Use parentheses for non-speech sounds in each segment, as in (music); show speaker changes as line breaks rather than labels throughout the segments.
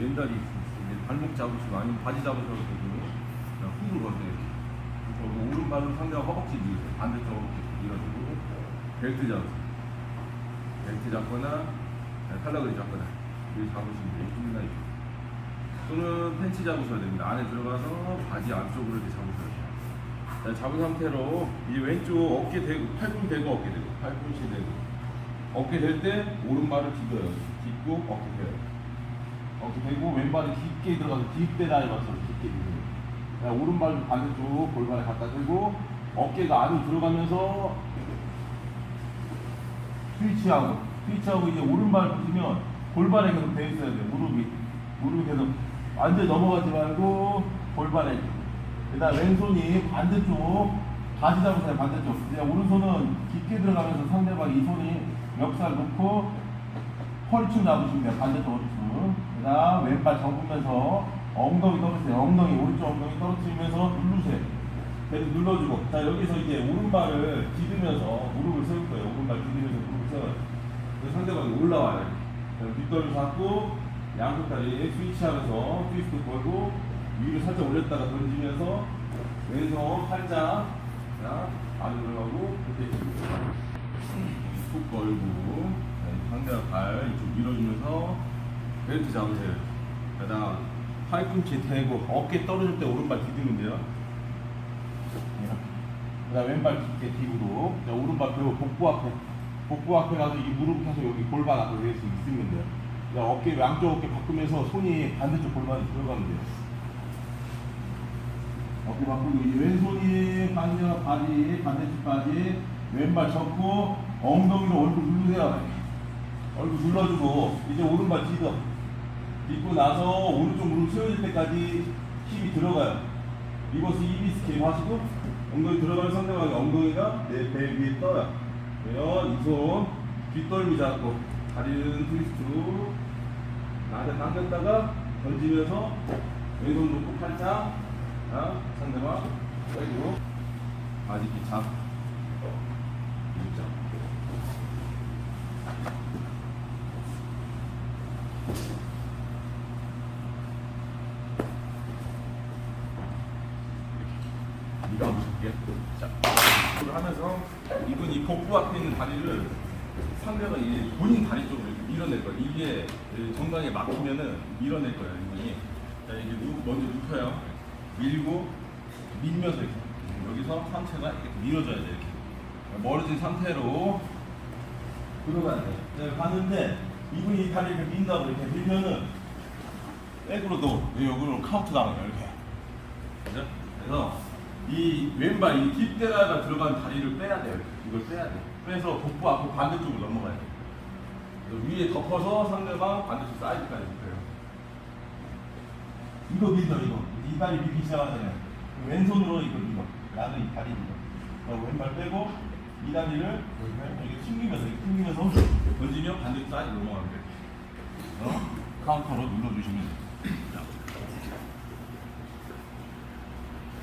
왼다리 이제 발목 잡으시고 아니면 바지 잡으셔도 되고 그냥 훅을 거세요 그리고 오른발은 상대가 허벅지 밀으세요 반대쪽 허벅지 밀어주고 벨트 잡으세요. 벨트 잡거나 칼라그리 잡거나 이렇게 잡으시면 돼요. 힘이나 이렇게 또는 팬츠 잡으셔야 됩니다. 안에 들어가서 바지 안쪽으로 이렇게 잡으셔야 돼요. 자, 잡은 상태로 이 왼쪽 어깨 대고 팔꿈 대고 어깨 대고 팔꿈치 대고. 어깨 될 때 오른발을 딛어요. 딛고 어깨 대요 어깨 대고 왼발이 깊게 들어가서 뒷배다리 맞서 깊게 들어요. 자, 오른발 반대쪽 골반에 갖다 대고 어깨가 안으로 들어가면서 스위치하고 스위치하고 이제 오른발 보시면 골반에 계속 대 있어야 돼요. 무릎이. 무릎이 계속 완전 넘어가지 말고 골반에. 그다음 왼손이 반대쪽 바지 잡으세요 반대쪽. 이제 오른손은 깊게 들어가면서 상대방 이 손이 멱살 놓고 허리춤 잡으시면 돼요 반대쪽 그다음 왼발 접으면서 엉덩이 떨어뜨세요 엉덩이 오른쪽 엉덩이 떨어뜨리면서 누르세요. 계속 눌러주고. 자 여기서 이제 오른발을 디디면서 무릎을 세울 거예요. 오른발 디디면서 무릎을 세워요. 상대방이 올라와요. 뒷덜을 잡고 양쪽 다리 스위치하면서 트위스트 걸고 위로 살짝 올렸다가 던지면서 왼손 팔자 자 안으로 들어가고 그때 툭 걸고 네, 상대가 발 이쪽 밀어주면서 벨트 잡으세요 그다음 팔꿈치 대고 어깨 떨어질 때 오른발 디디면 돼요. 그다음 왼발 깊게 뒤로. 자, 오른발 펴고 복부 앞에. 복부 앞에 가서 이 무릎 펴서 여기 골반 앞에 위에서 있으면 돼요 자, 어깨 양쪽 어깨 바꾸면서 손이 반대쪽 골반에 들어가면 돼요. 어깨 바꾸고 이 왼손이 반대쪽 바지 반대쪽 바지 왼발 접고 엉덩이로 얼굴 누르세요. 얼굴 눌러주고 이제 오른발 뒤더 딛고 나서 오른쪽 무릎 세워질 때까지 힘이 들어가요. 리버스 EB 스케일 하시고 엉덩이 들어가는 상대방의 엉덩이가 내 배 위에 떠요. 그러면 이손 뒷덜미 잡고 다리는 트위스트로 나한테 당겼다가 던지면서 왼손 놓고 팔짱 자, 상대방 빼고 바지 기착 일자 밀어볼게. 자, 이걸 하면서 이건 이 복부 앞에 다리를 상대가 이 본인 다리 쪽으로 이렇게 밀어낼 거예요. 이게 정강에 막히면은 밀어낼 거예요, 이분이. 자, 이게 누, 먼저 눕혀요. 밀고 밀면서 이렇게 여기서 상체가 이렇게 밀어줘야 돼 이렇게 멀어진 상태로 들어가야 돼. 네, 봤는데 이분이 이 다리를 민다고 이렇게 밀면은 백으로도 여기로 카운트 당해요 이렇게. 그죠? 그래서 이 왼발 이 뒷대라가 들어간 다리를 빼야 돼요. 이걸 빼야 돼. 빼서 복부 앞으로 반대쪽으로 넘어가야 돼. 그래서 위에 덮어서 상대방 반대쪽 사이드까지 눕혀요. 이거 밀어 이거. 이 다리 밀기 시작하잖아요. 왼손으로 이거 밀어. 나는 이 다리 밀어. 그리고 왼발 빼고 이 다리를 이렇게 튕기면서 이렇게 튕기면서 던지면 반대쪽 사이드 넘어가면 돼. 어? 카운터로 눌러주시면 돼요.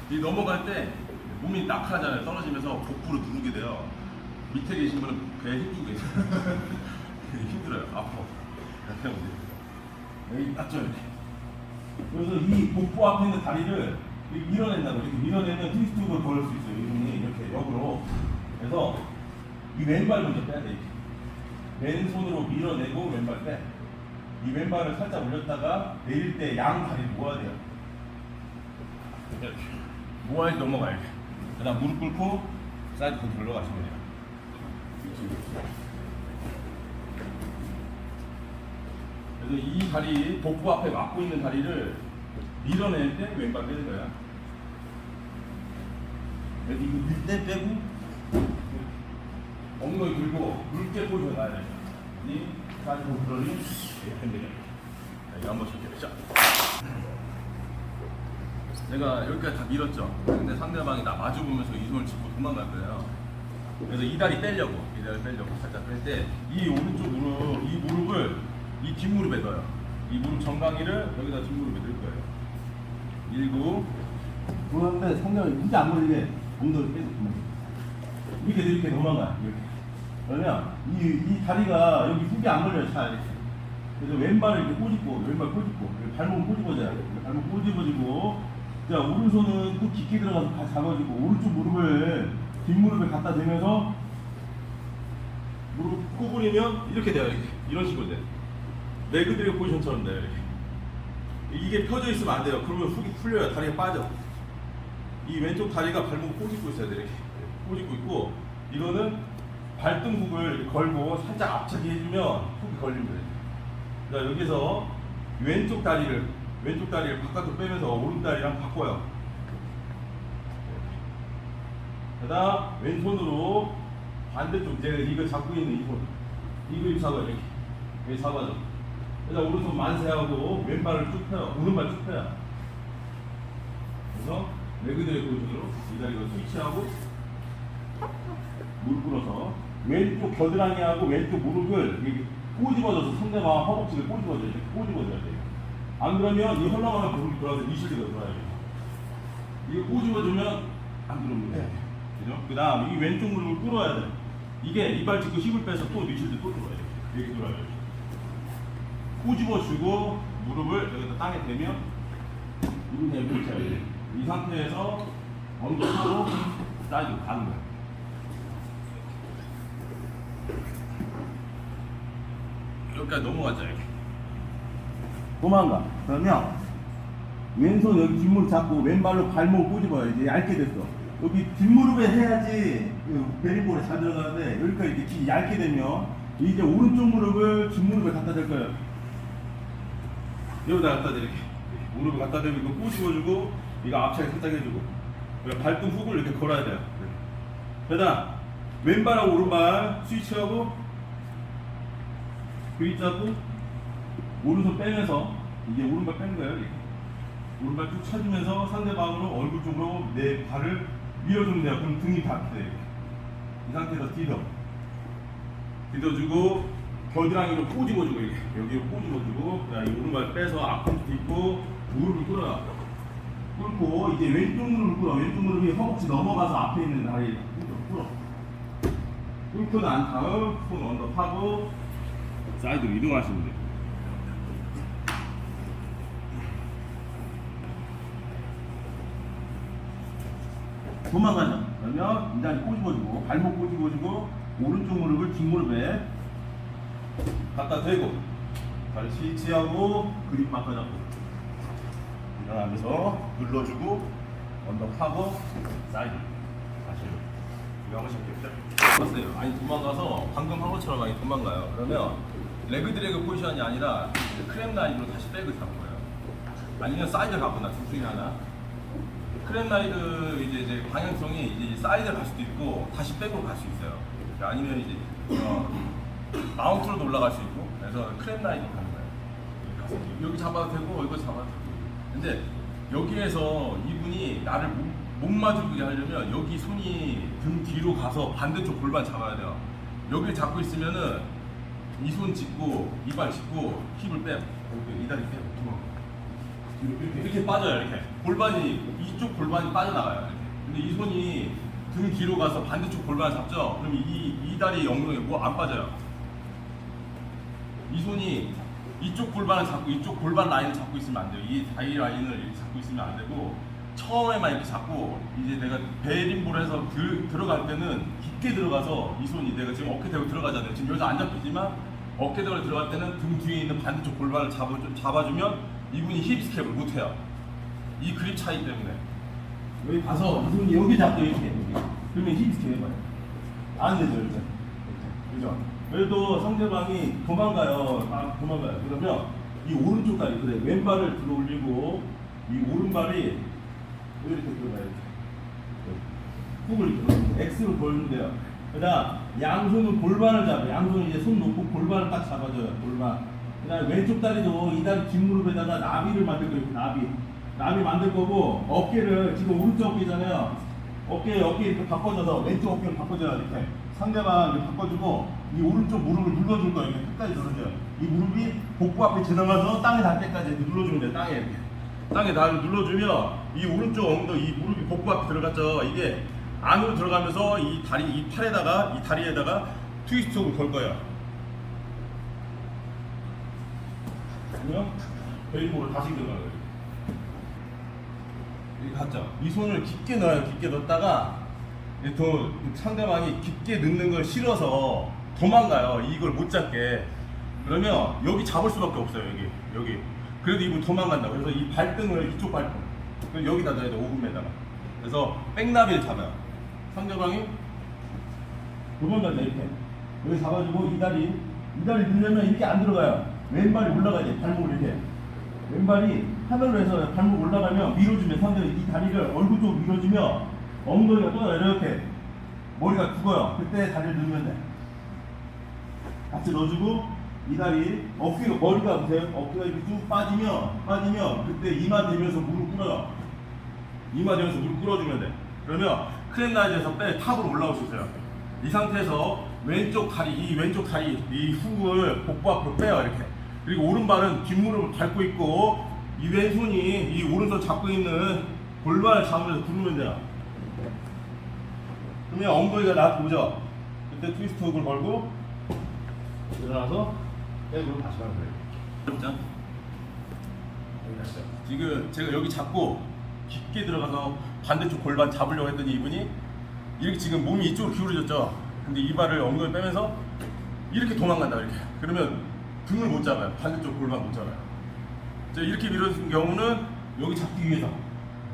이 넘어갈 때 몸이 낙하잖아요. 떨어지면서 복부로 누르게 돼요. 밑에 계신 분은 배에 힘주고 계세요. (laughs) 힘들어요. 아파. 이렇게 하면 돼요. 여기 딱 져야 돼. 그래서 이 복부 앞에 있는 다리를 이렇게 밀어낸다고 이렇게 밀어내면 트위스트를 걸을 수 있어요. 이분이 이렇게 역으로. 그래서 이 왼발 먼저 빼야 돼. 이렇게. 왼손으로 밀어내고 왼발 빼. 이 왼발을 살짝 올렸다가 내릴 때 양 다리 모아야 돼요. 이렇게. 모아야 넘어가야 돼. 그 다음 무릎 꿇고 사이드 컨트롤로 가시면 돼요. 그래서 이 다리, 복부 앞에 막고 있는 다리를 밀어낼 때 왼발 빼는 거야. 그래서 이거 밀때 빼고 엉덩이 들고 물게 포지션 놔야 돼. 이 사이드 컨트롤이 이렇게 되죠. 자, 이거 한번 씩 해보자. 내가 여기까지 다 밀었죠. 근데 상대방이 나 마주 보면서 이 손을 짚고 도망갈 거예요. 그래서 이 다리 빼려고, 이 다리 빼려고 살짝 뺄때이 오른쪽 무릎, 이 무릎을 이 뒷무릎에 넣어요. 이 무릎 정강이를 여기다 뒷무릎에 넣을 거예요. 밀고 그런데 상대방이 진짜 안 걸리게 엉덩이 계속 도망가. 이렇게 이렇게 도망가. 이렇게. 그러면 이, 이 다리가 여기 훅이 안 걸려요, 잘. 그래서 왼발을 이렇게 꼬집고 왼발 꼬집고 발목 꼬집어져야 돼. 발목 꼬집어지고 자 오른손은 또 깊게 들어가서 다 잡아주고 오른쪽 무릎을 뒷무릎에 갖다 대면서 무릎 구부리면 이렇게 돼요 이렇게 이런 식으로 돼. 레그드래그 포지션처럼 돼요 이렇게. 이게 펴져 있으면 안 돼요. 그러면 훅이 풀려요. 다리가 빠져. 이 왼쪽 다리가 발목 꼬집고 있어야 돼 이렇게 꼬집고 있고 이거는 이렇게 걸고 살짝 앞차게 해주면 훅이 돼. 자 여기서 왼쪽 다리를 왼쪽 다리를 바깥으로 빼면서 오른 다리랑 바꿔요. 그 다음 왼손으로 반대쪽 제가 이거 잡고 있는 이 손, 이거 잡아 이렇게 여기 잡아줘. 그래서 오른손 만세하고 왼발을 쭉 펴요. 오른발 쭉 펴요. 그래서 레그드의 포지션으로 이 다리가 스위치하고 무릎 꿇어서 왼쪽 겨드랑이하고 왼쪽 무릎을 꼬집어줘서 상대방 허벅지를 꼬집어줘야 돼. 꼬집어줘야 돼요. 안 그러면 이 헐렁하는 무릎이 돌아서 이실리가 돌아야 돼요. 이거 꼬집어주면 안 들어옵니다. 그죠? 그 다음 이 왼쪽 무릎을 꿇어야 돼. 이게 이발 찍고 힘을 빼서 또 리실드 또 들어와야 돼. 이렇게 돌아야 돼. 꼬집어주고 무릎을 여기다 땅에 대면 이렇게 해야 돼. 이 상태에서 엉덩이로 사이드 가는 거야. 여기까지 넘어가자 이렇게. 도망가. 그러면 왼손 여기 뒷무릎 잡고 왼발로 발목 꼬집어요. 이제 얇게 됐어. 여기 뒷무릎에 해야지 그 베리볼에 잘 들어가는데 여기까지 이렇게 얇게 되면 이제 오른쪽 무릎을 뒷무릎에 갖다 댈 거예요. 여기다 갖다 대 이렇게 무릎을 갖다 대고 이거 꼬집어주고 이거 앞차게 살짝 해주고 발등 훅을 이렇게 걸어야 돼요. 그다음 왼발하고 오른발 스위치하고 그립 잡고 오른손 빼면서 이제 오른발 빼는 거예요. 이렇게. 오른발 쭉 쳐주면서 상대방으로 얼굴 쪽으로 내 발을 밀어주면 돼요. 그럼 등이 닿게 돼요. 이 상태에서 디뎌. 디뎌주고 겨드랑이로 꼬집어주고 여기로 꼬집어주고 그다음에 오른발 빼서 앞으로 딛고 무릎을 꿇어요. 꿇고 이제 왼쪽 무릎을 꿇어. 왼쪽 무릎이 허벅지 넘어가서 앞에 있는 다리 꿇어. 꿇고 난 다음 손 언더 파고 사이드로 이동하시면 돼요. 도망가죠. 그러면 이 다리 꼬집어주고 발목 꼬집어주고 오른쪽 무릎을 뒷무릎에 갖다 대고 다리 스위치하고 그립 바꿔잡고. 일어나면서 눌러주고 언덕하고 사이드. 다시 이거 한번 봤어요 아니 도망가서 방금 한 것처럼 많이 도망가요. 그러면 레그 드래그 포지션이 아니라 크랩 라인으로 다시 백을 거예요. 아니면 사이드 갖고 나둘 중에 하나 크랩 라이드 이제, 이제 방향성이 이제 사이드 갈 수도 있고 다시 백으로 갈 수 있어요. 아니면 이제 어, 마운트로도 올라갈 수 있고 그래서 크랩 라이드 가는 거예요. 가서 여기 잡아도 되고 이거 잡아도 되고. 근데 여기에서 이분이 나를 못, 못 맞추게 하려면 여기 손이 등 뒤로 가서 반대쪽 골반 잡아야 돼요. 여기를 잡고 있으면은 이 손 짚고 이발 짚고 힙을. 여기 이 다리 빼요. 도망가. 이렇게, 빠져요 이렇게. 골반이 이쪽 골반이 빠져나가요. 근데 이 손이 등 뒤로 가서 반대쪽 골반을 잡죠? 그럼 이, 이 다리 엉덩이 뭐안 빠져요? 이 손이 이쪽 골반을 잡고 이쪽 골반 라인을 잡고 있으면 안 돼요. 이 다리 라인을 잡고 있으면 안 되고 처음에만 이렇게 잡고 이제 내가 베린볼 해서 들, 들어갈 때는 깊게 들어가서 이 손이 내가 지금 어깨 대고 들어가잖아요. 지금 여기서 안 잡히지만 어깨 대고 들어갈 때는 등 뒤에 있는 반대쪽 골반을 잡아, 잡아주면 이분이 힙 스텝을 못해요. 이 그립 차이 때문에. 여기 가서 이 손이 여기 잡고 이렇게. 그러면 힙 스텝 해봐요. 안 되죠, 이렇게. 그죠? 그래도 상대방이 도망가요. 아, 도망가요. 그러면 이 오른쪽 다리, 그래. 왼발을 들어 올리고 이 오른발이 이렇게 들어가요. 훅을 이렇게. X로 돌면 돼요. 그 다 음, 양손은 골반을 잡아요. 양손은 이제 손 놓고 골반을 딱 잡아줘요. 골반. 그 다음에 왼쪽 다리도 이 다리 뒷무릎에다가 나비를 만들 거예요. 나비. 나비 만들 거고, 어깨를, 지금 오른쪽 어깨잖아요. 어깨, 어깨 이렇게 바꿔줘서 왼쪽 어깨를 바꿔줘요. 이렇게. 상대방 이렇게 바꿔주고, 이 오른쪽 무릎을 눌러줄 거예요. 이렇게 끝까지 눌러줘요. 이 무릎이 복부 앞에 지나가서 땅에 닿을 때까지 눌러주면 돼요. 땅에 이렇게. 땅에 다 눌러주면 이 오른쪽 엉덩이, 이 무릎이 복부 앞에 들어갔죠. 이게 안으로 들어가면서 이 다리, 이 팔에다가, 이 다리에다가 트위스트를 걸 거예요. 그러면 베이스볼을 다시 거예요. 이렇게 갔죠. 이 손을 깊게 넣어요. 깊게 넣었다가 이더 상대방이 깊게 넣는 걸 싫어서 도망가요. 이걸 못 잡게. 그러면 여기 잡을 수밖에 없어요. 여기 여기. 그래도 이분 도망간다. 그래서 이 발등을 이쪽 발등. 여기다 놔야 돼. 5분에다가. 그래서 백나비를 잡아요. 상대방이 도망간다 이렇게. 여기 잡아주고 이 다리 이 다리 넣으려면 이렇게 안 들어가요. 왼발이 올라가야 돼. 발목을 이렇게. 왼발이 하늘로 해서 발목 올라가면 밀어주면 상대는 이 다리를 얼굴 쪽으로 밀어주면 엉덩이가 또 이렇게 머리가 죽어요. 그때 다리를 넣으면 돼. 같이 넣어주고 이 다리 어깨가 머리가 보세요. 어깨가 이렇게 쭉 빠지면 빠지면 그때 이마 대면서 무릎 꿇어요. 이마 대면서 무릎 꿇어주면 돼. 그러면 크랜라이즈에서 빼 탑으로 올라올 수 있어요. 이 상태에서 왼쪽 다리 이 왼쪽 다리 이 훅을 복부 앞으로 빼요 이렇게. 그리고 오른발은 뒷무릎을 밟고 있고 이 왼손이 이 오른손 잡고 있는 골반을 잡으면서 구르면 돼요. 그러면 엉덩이가 나한테 오죠. 그때 트위스트 훅을 걸고 일어나서 백으로 다시 가는 거예요. 자, 지금 제가 여기 잡고 깊게 들어가서 반대쪽 골반 잡으려고 했더니 이분이 이렇게 지금 몸이 이쪽으로 기울어졌죠. 근데 이 발을 엉덩이 빼면서 이렇게 도망간다 이렇게. 그러면 등을 못 잡아요. 반대쪽 골반 못 잡아요. 자, 이렇게 밀어준 경우는 여기 잡기 위해서.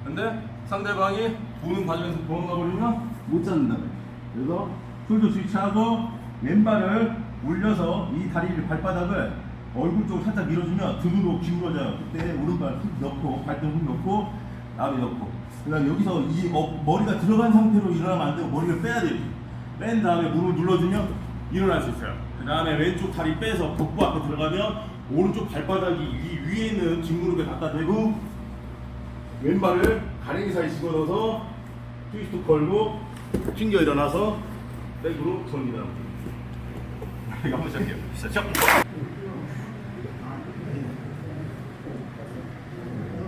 근데 상대방이 보는 과정에서 도망가 버리면 못 잡는다. 그래서 숄더 스위치하고 왼발을 올려서 이 다리를 발바닥을 얼굴 쪽으로 살짝 밀어주면 등으로 기울어져요. 그때 오른발 훅 넣고 발등 훅 넣고 나비 넣고. 그다음 여기서 이 어- 머리가 들어간 상태로 일어나면 안 되고 머리를 빼야 돼요. 뺀 다음에 무릎을 눌러주면 일어날 수 있어요. 그 다음에 왼쪽 다리 빼서 복부 앞에 들어가면 오른쪽 발바닥이 이 위에 있는 뒷무릎에 갖다 대고 왼발을 가랭이 사이 집어넣어서 트위스트 걸고 튕겨 일어나서 백으로 돌리다. (laughs) 이거 한번 시작해요. 시작.